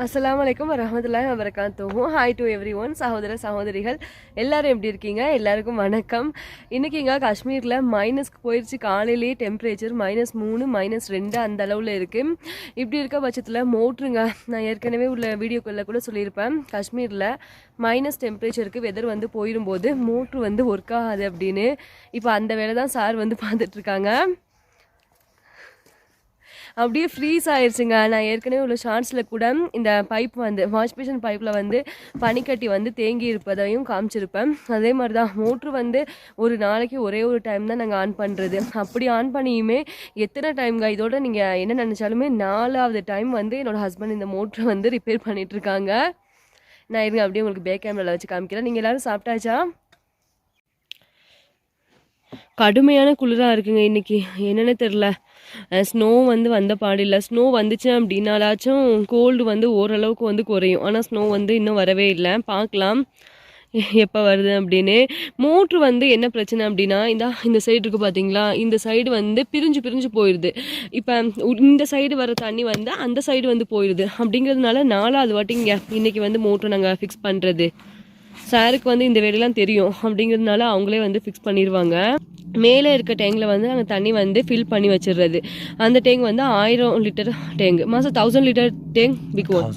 அஸ்லாம் வலைக்கம் வரஹமத்துல்லாஹி வபரகாத்துஹு ஹாய் டு எவ்ரி ஒன் சகோதர சகோதரிகள். எல்லாரும் எப்படி இருக்கீங்க? எல்லாருக்கும் வணக்கம். இன்றைக்கிங்க இங்கே காஷ்மீரில் மைனஸ்க்கு போயிடுச்சு காலையிலேயே டெம்பரேச்சர் மைனஸ் மூணு மைனஸ் ரெண்டு அந்த அளவில் இருக்குது இப்படி இருக்க பட்சத்தில் மோட்ருங்க. நான் ஏற்கனவே உள்ள வீடியோக்குள்ளே கூட சொல்லியிருப்பேன். காஷ்மீரில் மைனஸ் டெம்பரேச்சருக்கு வெதர் வந்து போயிடும்போது மோட்ரு வந்து ஒர்க் ஆகாது அப்படின்னு. இப்போ அந்த வேலை தான் சார் வந்து பார்த்துட்ருக்காங்க அப்படியே ஃப்ரீஸ் ஆயிடுச்சுங்க நான் ஏற்கனவே உள்ள ஷார்ட்ஸில் கூட இந்த பைப் வந்து வாஷ் பேஷன் பைப்பில் வந்து பனிக்கட்டி வந்து தேங்கி இருப்பதையும் காமிச்சிருப்பேன். அதே மாதிரி தான் மோட்ரு வந்து ஒரு நாளைக்கு ஒரே ஒரு டைம் தான் நாங்கள் ஆன் பண்ணுறது அப்படி ஆன் பண்ணியுமே எத்தனை டைம்ங்க இதோட நீங்கள் என்ன நினச்சாலுமே நாலாவது டைம் வந்து என்னோடய ஹஸ்பண்ட் இந்த மோட்ரு வந்து ரிப்பேர் பண்ணிகிட்ருக்காங்க நான் இருங்க அப்படியே உங்களுக்கு பேக் கேமராவில் வச்சு காமிக்கிறேன். நீங்கள் எல்லோரும் சாப்பிட்டாச்சா? கடுமையான குளிராக இருக்குங்க இன்றைக்கி என்னென்னு தெரில ஸ்னோ வந்து வந்த பாடில்லை ஸ்னோ வந்துச்சு அப்படின்னாலாச்சும் கோல்டு வந்து ஓரளவுக்கு வந்து குறையும். ஆனால் ஸ்னோ வந்து இன்னும் வரவே இல்லை. பார்க்கலாம் எப்போ வருது அப்படின்னு. மோட்ரு வந்து என்ன பிரச்சனை அப்படின்னா இந்த இந்த சைடு இருக்குது பார்த்தீங்களா இந்த சைடு வந்து பிரிஞ்சு பிரிஞ்சு போயிடுது இப்போ இந்த சைடு வர தண்ணி வந்து அந்த சைடு வந்து போயிடுது அப்படிங்கிறதுனால நாலாவது வாட்டிங்க இன்னைக்கு வந்து மோட்ரு நாங்கள் ஃபிக்ஸ் பண்ணுறது சாருக்கு வந்து இந்த வேலையெல்லாம் தெரியும் அப்படிங்கிறதுனால அவங்களே வந்து ஃபிக்ஸ் பண்ணிடுவாங்க மேலே இருக்க டேங்கில் வந்து நாங்கள் தண்ணி வந்து ஃபில் பண்ணி வச்சிடுறது அந்த டேங்க் வந்து ஆயிரம் லிட்டர் டேங்க் மாதம் தௌசண்ட் லிட்டர் டேங்க் விற்குவோம்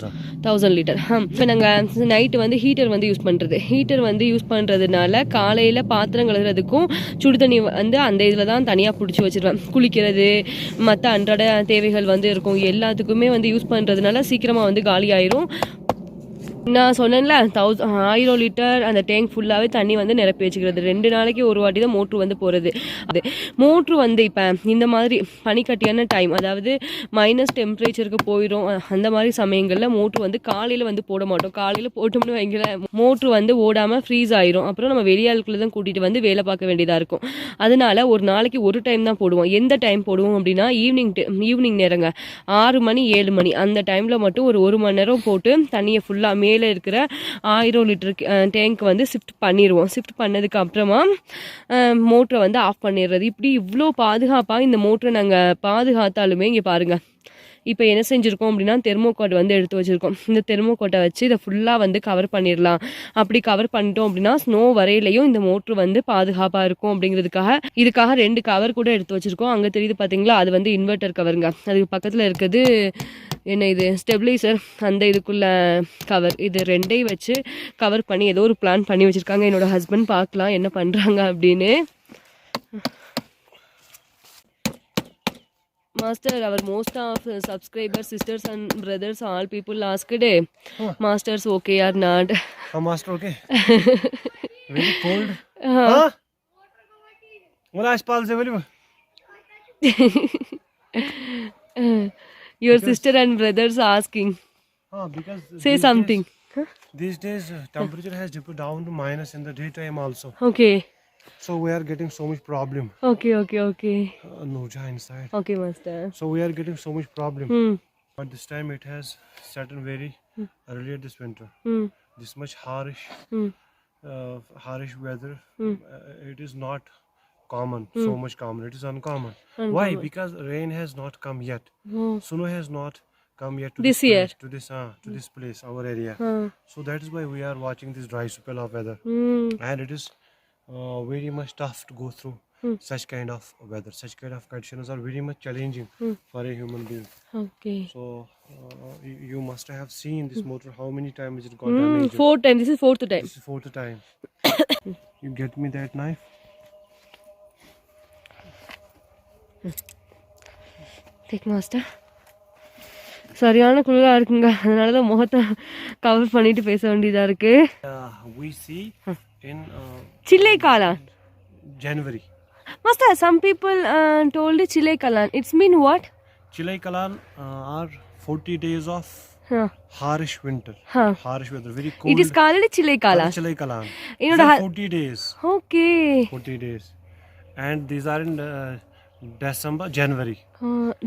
தௌசண்ட் லிட்டர் இப்போ நாங்கள் நைட்டு வந்து ஹீட்டர் வந்து யூஸ் பண்ணுறது ஹீட்டர் வந்து யூஸ் பண்ணுறதுனால காலையில் பாத்திரம் கழுவுறதுக்கும் சுடு தண்ணி வந்து அந்த இதில் தான் தனியாக பிடிச்சி வச்சிருவேன். குளிக்கிறது மற்ற அன்றாட தேவைகள் வந்து இருக்கும். எல்லாத்துக்குமே வந்து யூஸ் பண்ணுறதுனால சீக்கிரமாக வந்து காலி ஆயிரும். நான் சொன்னேன்ல தௌசண்ட் ஆயிரம் லிட்டர் அந்த டேங்க் ஃபுல்லாகவே தண்ணி வந்து நிரப்பி வச்சுக்கிறது. ரெண்டு நாளைக்கு ஒரு வாட்டி தான் மோட்ரு வந்து போகிறது அது மோட்ரு வந்து இப்போ இந்த மாதிரி பனிக்கட்டியான டைம் அதாவது மைனஸ் டெம்பரேச்சருக்கு போயிடும் அந்த மாதிரி சமயங்களில் மோட்ரு வந்து காலையில் வந்து போட மாட்டோம். காலையில் போட்டோம்னு வைங்கள மோட்ரு வந்து ஓடாமல் ஃப்ரீஸ் ஆயிரும். அப்புறம் நம்ம வெளியாளுக்குள்ளே தான் கூட்டிகிட்டு வந்து வேலை பார்க்க வேண்டியதாக இருக்கும். அதனால ஒரு நாளைக்கு ஒரு டைம் தான் போடுவோம். எந்த டைம் போடுவோம் அப்படின்னா ஈவினிங் ஈவினிங் நேரங்க. ஆறு மணி ஏழு மணி. அந்த டைமில் மட்டும் ஒரு ஒரு மணி நேரம் போட்டு தண்ணியை ஃபுல்லாக மேலே இருக்கிற ஆயிரம் லிட்டர் டேங்க் வந்து ஷிஃப்ட் பண்ணிடுவோம் ஷிஃப்ட் பண்ணதுக்கு அப்புறமா மோட்டரை வந்து ஆஃப் பண்ணிடுறது. இப்படி இவ்வளோ பாதுகாப்பாக இந்த மோட்டரை நாங்கள் பாதுகாத்தாலுமே இங்கே பாருங்கள் இப்போ என்ன செஞ்சுருக்கோம் அப்படின்னா தெர்மோகோட் வந்து எடுத்து வச்சுருக்கோம். இந்த தெர்மோகோட்டை வச்சு இதை ஃபுல்லாக வந்து கவர் பண்ணிடலாம். அப்படி கவர் பண்ணிட்டோம் அப்படின்னா ஸ்னோ வரையிலையும் இந்த மோட்ரு வந்து பாதுகாப்பாக இருக்கும் அப்படிங்கிறதுக்காக இதுக்காக ரெண்டு கவர் கூட எடுத்து வச்சுருக்கோம். அங்கே தெரியுது பார்த்தீங்களா அது வந்து இன்வெர்ட்டர் கவருங்க அதுக்கு பக்கத்தில் இருக்கிறது என்ன இது? ஸ்டெபிளைசர் அந்த இதுக்குள்ள கவர் இது ரெண்டையும் வச்சு கவர் பண்ணி ஏதோ ஒரு பிளான் பண்ணி வச்சுருக்காங்க. என்னோடய ஹஸ்பண்ட் பார்க்கலாம் என்ன பண்ணுறாங்க அப்படின்னு. Master, our most of uh, subscribers, sisters and brothers, all people asked, eh, masters okay or not? Oh, master, okay. Very cold. Huh? Well, I spell value. Your sister and brothers asking. Ah, because Say something. Days, huh? these days, uh, temperature has dipped down to minus in the daytime also. Okay. So we are getting so much problem. Okay, okay, okay. Uh, no, ja inside. Okay, master. So we are getting so much problem. Hmm. But this time it has started very earlier this winter. Hmm. This much harsh, Hmm. uh, harsh weather. Hmm. Uh, it is not common. So much common. It is uncommon. Why? Because rain has not come yet. Oh. Snow has not come yet to This this, year. place, to this uh, to this place, our area. So that is why we are watching this dry spell of weather, Hmm. and it is uh, very much tough to go through such kind of weather. Such kind of conditions are very much challenging for a human being. Okay. So uh, you, you must have seen this motor. How many times it got Hmm. damaged? Fourth time. This is fourth time. This is fourth time. you get me that knife? Take master சரியான குளிராக இருக்குங்க அதனால தான் முகத்தை cover பண்ணிட்டு பேச வேண்டியதாக இருக்கு Uh, we see in uh, Chilai Kalan January. Master some people told Chilai Kalan it's mean what Chilai Kalan uh, are 40 days of harsh winter. Huh. Harsh weather, very cold. It is called Chillai Kalan Chilai Kalan. என்னோட These are hu- 40 days. Okay 40 days. And these are in uh, December, January.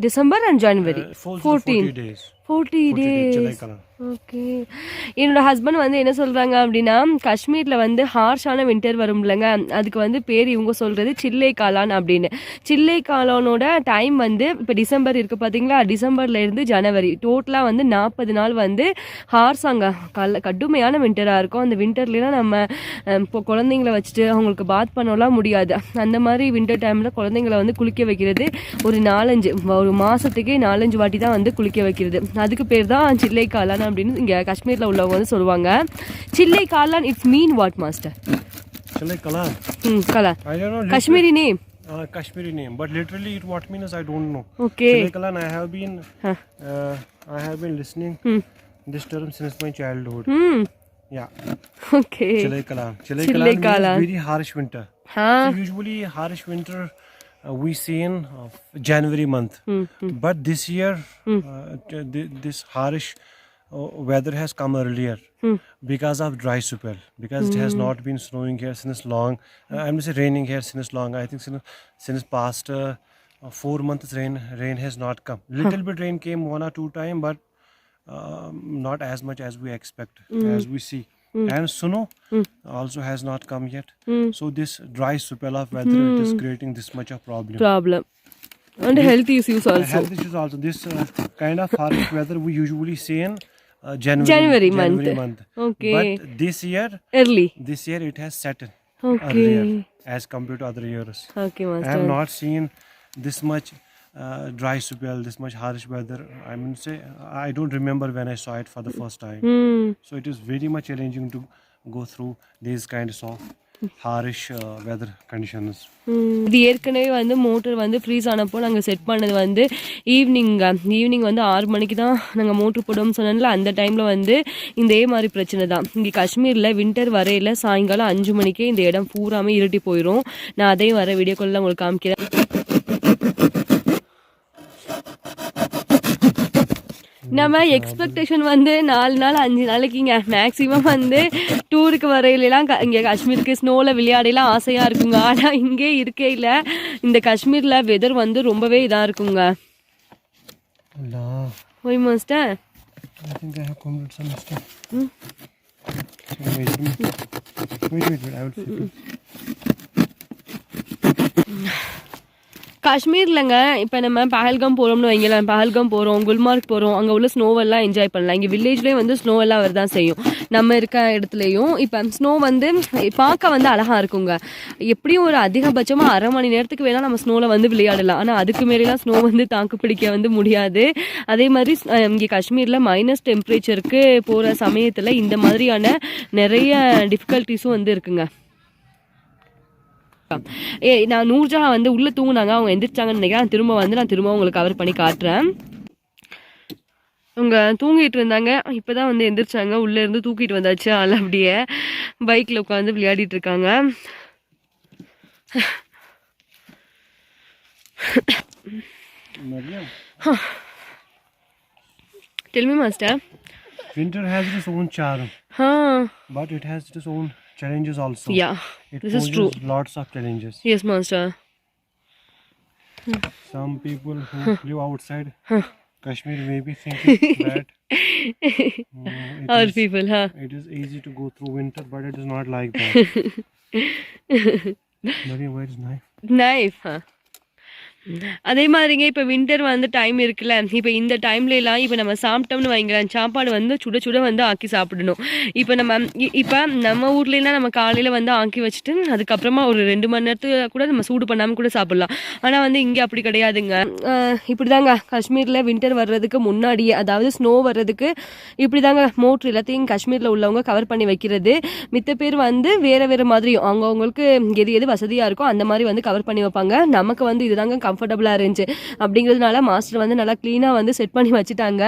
December and January Uh, falls to 40 fourteen days. Forty 40 days, Chilai days. Okay என்னோட husband வந்து என்ன சொல்றாங்க அப்படின்னா காஷ்மீர்ல வந்து ஹார்ஷான winter வரும் இல்லைங்க. அதுக்கு வந்து பேர் இவங்க சொல்றது சில்லை காளான் அப்படின்னு. சில்லை காளானோட டைம் வந்து இப்போ டிசம்பர் இருக்கு பாத்தீங்களா? டிசம்பர்ல இருந்து ஜனவரி டோட்டலா வந்து நாற்பது நாள் வந்து ஹார்ஸ் அங்க கல கடுமையான வின்டரா இருக்கும். அந்த வின்டர்லாம் நம்ம இப்போ குழந்தைங்கள வச்சுட்டு அவங்களுக்கு பாத் பண்ணலாம் முடியாது. அந்த மாதிரி வின்டர் டைம்ல குழந்தைங்கள வந்து குளிக்க வைக்கிறது ஒரு நாலஞ்சு ஒரு மாசத்துக்கே நாலஞ்சு வாட்டி தான் வந்து குளிக்க வைக்கிறது அதுக்கு பேர் தான் சில்லை காளான் அப்படின்னு இங்க காஷ்மீர்ல உள்ளவங்க வந்து சொல்லுவாங்க Chilai Kalan it's mean what master Chilai Kalan. ம் Kalan Kashmiri name Uh, Kashmiri name, but literally it what means I don't know. Okay Chilai Kalan, I have been, Huh. uh, I have been listening Hmm. this term since my childhood. Hmm Yeah, okay Chilai Kalan. Chilai Chilai Kalan means Kalan. very harsh winter. Ah So usually harsh winter uh, we seen uh, January month, ம் but this year uh, th- this harsh uh, weather has come earlier Hmm. because of dry spell because it has not been snowing here since long. Uh, I'm say raining here since long. I think since since past uh, uh, four months rain rain has not come. Little bit rain came one or two time, but um, not as much as we expect as we see. Mm. and Suno mm. also has not come yet. Mm. So this dry spell of weather mm. it is hmm. creating this much of problem. Problem. And this, health issues also. Health issues also. This uh, kind of harsh weather we usually see in uh, January, January, January month. month. Okay. But this year, early. This year it has set okay. earlier as compared to other years. Okay, master. I have not seen this much uh, dry spell, this much harsh weather. I mean, say I don't remember when I saw it for the first time. ம் So it is very much challenging to go through these kinds of harsh weather conditions. ம். இது ஏற்கனவே வந்து motor வந்து freeze ஆனப்போ நாங்கள் set பண்ணது வந்து evening evening வந்து ஆறு மணிக்கு தான் நாங்கள் மோட்ரு போடுவோம்னு சொன்னோம்ல அந்த டைமில் வந்து இதே மாதிரி பிரச்சனை தான் இங்கே காஷ்மீரில் வின்டர் வரையில சாயங்காலம் அஞ்சு மணிக்கே இந்த இடம் பூராமே இருட்டி போயிடும் நான் அதையும் வர வீடியோ காலில் உங்களுக்கு காமிக்கிறேன் நம்ம எக்ஸ்பெக்டேஷன் வந்து நாலு நாள் அஞ்சு நாளைக்குங்க மேக்ஸிமம் வந்து டூருக்கு வரையிலலாம் க- இங்கே காஷ்மீருக்கு ஸ்னோவில் விளையாடலாம் ஆசையாக இருக்குங்க. ஆனால் இங்கே இருக்கே இல்லை. இந்த காஷ்மீரில் வெதர் வந்து ரொம்பவே இதாக இருக்குங்க. ஓய் master mistake. Wait, wait, wait, wait, wait, I will flip it. காஷ்மீர்லங்க இப்போ நம்ம பஹல்காம் போகிறோம்னு வைங்களேன் பஹல்காம் போகிறோம் குல்மார்க் போகிறோம் அங்கே உள்ள ஸ்னோவெல்லாம் என்ஜாய் பண்ணலாம். இங்கே வில்லேஜ்லேயே வந்து ஸ்னோவெல்லாம் வரதான் செய்யும். நம்ம இருக்க இடத்துலையும் இப்போ ஸ்னோ வந்து பார்க்க வந்து அழகாக இருக்குங்க. எப்படியும் ஒரு அதிகபட்சமாக அரை மணி நேரத்துக்கு வேணால் நம்ம ஸ்னோவில் வந்து விளையாடலாம். ஆனால் அதுக்கு மேலாம் ஸ்னோ வந்து தாக்கு பிடிக்க வந்து முடியாது. அதே மாதிரி இங்கே காஷ்மீரில் மைனஸ் டெம்பரேச்சருக்கு போகிற சமயத்தில் இந்த மாதிரியான நிறைய டிஃபிகல்ட்டிஸும் வந்து இருக்குங்க. ஏ நான் நூர்ஜஹா வந்து உள்ள தூங்குனாங்க அவங்க எந்திரிச்சாங்கன்னு நினைக்கிறேன். திரும்ப வந்து நான் திரும்ப உங்களுக்கு கவர் பண்ணி காட்டுறேன். அவங்க தூங்கிட்டு இருந்தாங்க. இப்பதான் வந்து எந்திரிச்சாங்க. உள்ள இருந்து தூக்கிட்டு வந்தாச்சு ஆள் அப்படியே. பைக்ல உட்காந்து விளையாடிட்டு இருக்காங்க. Mariam, tell me master winter has its own charm, ah. But it has its own challenges also. Yeah it this is true. lots of challenges. Yes master. Some people who live outside kashmir may be thinking that Other people huh? it is easy to go through winter but it is not like that. Maria, where is knife? Knife huh? அதே மாதிரிங்க இப்போ winter வந்து time இருக்குல்ல. இப்போ இந்த டைம்ல எல்லாம் இப்போ நம்ம சாப்பிட்டோம்னு வைங்களேன் சாப்பாடு வந்து சுட சுட வந்து ஆக்கி சாப்பிடணும். இப்போ நம்ம இ- இப்போ நம்ம ஊர்லலாம் நம்ம காலையில் வந்து ஆக்கி வச்சுட்டு அதுக்கப்புறமா ஒரு ரெண்டு மணி நேரத்துக்கு கூட நம்ம சூடு பண்ணாமல் கூட சாப்பிடலாம். ஆனால் வந்து இங்கே அப்படி கிடையாதுங்க. இப்படி தாங்க காஷ்மீரில் வின்டர் வர்றதுக்கு முன்னாடியே அதாவது ஸ்னோ வர்றதுக்கு இப்படி தாங்க மோட்ரு எல்லாத்தையும் காஷ்மீரில் உள்ளவங்க கவர் பண்ணி வைக்கிறது. மித்த பேர் வந்து வேறு வேறு மாதிரியும். அவங்கவுங்களுக்கு எது எது வசதியாக இருக்கோ அந்த மாதிரி வந்து கவர் பண்ணி வைப்பாங்க. நமக்கு வந்து இதுதாங்க கம்ஃபர்டபுளாக இருந்துச்சு. அப்படிங்கிறதுனால மாஸ்டர் வந்து நல்லா க்ளீனாக வந்து செட் பண்ணி வச்சுட்டாங்க.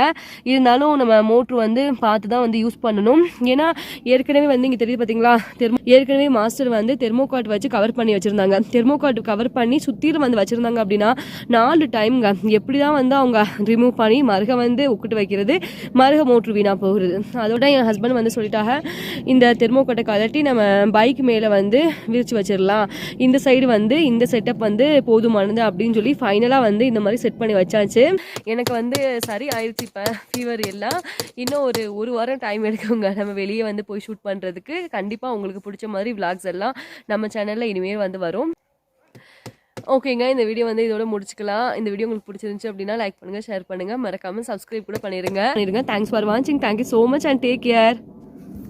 இருந்தாலும் நம்ம மோட்ரு வந்து பார்த்து தான் வந்து யூஸ் பண்ணணும். ஏன்னா ஏற்கனவே வந்து இங்கே தெரியுது பார்த்தீங்களா தெர்மோ ஏற்கனவே மாஸ்டர் வந்து தெர்மோகாட் வச்சு கவர் பண்ணி வச்சுருந்தாங்க. தெர்மோகாட் கவர் பண்ணி சுற்றிலும் வந்து வச்சுருந்தாங்க அப்படின்னா நாலு டைம்ங்க எப்படி தான் வந்து அவங்க ரிமூவ் பண்ணி மருக வந்து உக்கிட்டு வைக்கிறது மருக மோட்ரு வீணாக போகிறது. அதோட என் ஹஸ்பண்ட் வந்து சொல்லிட்டாங்க இந்த தெர்மோகோட்டை கலட்டி நம்ம பைக் மேலே வந்து விரிச்சு வச்சிடலாம் இந்த சைடு வந்து இந்த செட்டப் வந்து போதுமானது அப்படின்னு அப்படின்னு சொல்லி ஃபைனலாக வந்து இந்த மாதிரி செட் பண்ணி வச்சாச்சு. எனக்கு வந்து சரி ஆயிடுச்சு இப்போ ஃபீவர் எல்லாம். இன்னும் ஒரு ஒரு வாரம் டைம் எடுக்குங்க. நம்ம வெளியே வந்து போய் ஷூட் பண்ணுறதுக்கு கண்டிப்பாக உங்களுக்கு பிடிச்ச மாதிரி விளாக்ஸ் எல்லாம் நம்ம சேனலில் இனிமேல் வந்து வரும். ஓகேங்க இந்த வீடியோ வந்து இதோட முடிச்சுக்கலாம். இந்த வீடியோ உங்களுக்கு பிடிச்சிருந்துச்சு அப்படின்னா லைக் பண்ணுங்கள் ஷேர் பண்ணுங்கள் மறக்காமல் சப்ஸ்கிரைப் கூட பண்ணிருங்க. பண்ணிடுங்க தேங்க்ஸ் ஃபார் வாட்சிங் thank you so much and take care